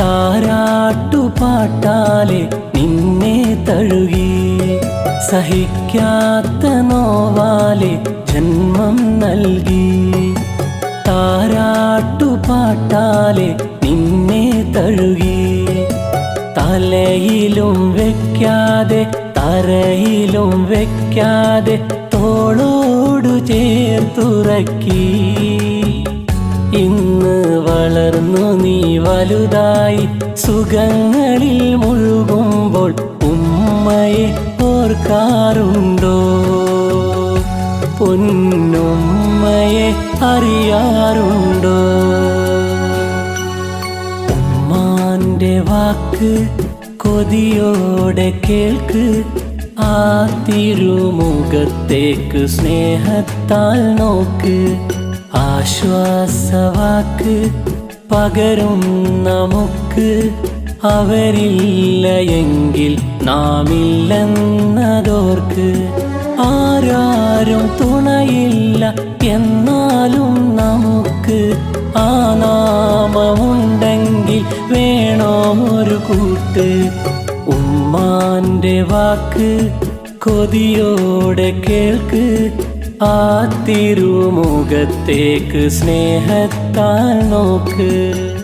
താരാട്ടുപാട്ടാലെ നിന്നെ തഴുകി. സഹിക്കാത്ത നോവാലെ ജന്മം നൽകി. താരാട്ടുപാട്ടാലെ നിന്നെ തഴുകി. തലയിലും വെക്കാതെ തറയിലും വെക്കാതെ തോളോടു ചേർത്തുറക്കി. വളർന്നു നീ വലുതായി സുഖങ്ങളിൽ മുഴുകുമ്പോൾ ഉമ്മയെ ഓർക്കാറുണ്ടോ? പൊന്നുമ്മയെ അറിയാറുണ്ടോ? ഉമ്മാന്റെ വാക്ക് കൊതിയോടെ കേൾക്ക്. ആ തിരുമുഖത്തേക്ക് സ്നേഹത്താൽ നോക്ക്. ആശ്വാസവാക്ക് പകരും നമുക്ക് അവരില്ല എങ്കിൽ നാമില്ലെന്നതോർക്ക് ആരാരും തുണയില്ല എന്നാലും നമുക്ക് ആ നാമമുണ്ടെങ്കിൽ വേണോ ഒരു കൂട്ട്? ഉമ്മാന്റെ വാക്ക് കൊതിയോടെ കേൾക്ക്. ആ തിരുമുഖത്തേക്ക് സ്നേഹത്താൽ നോക്ക്.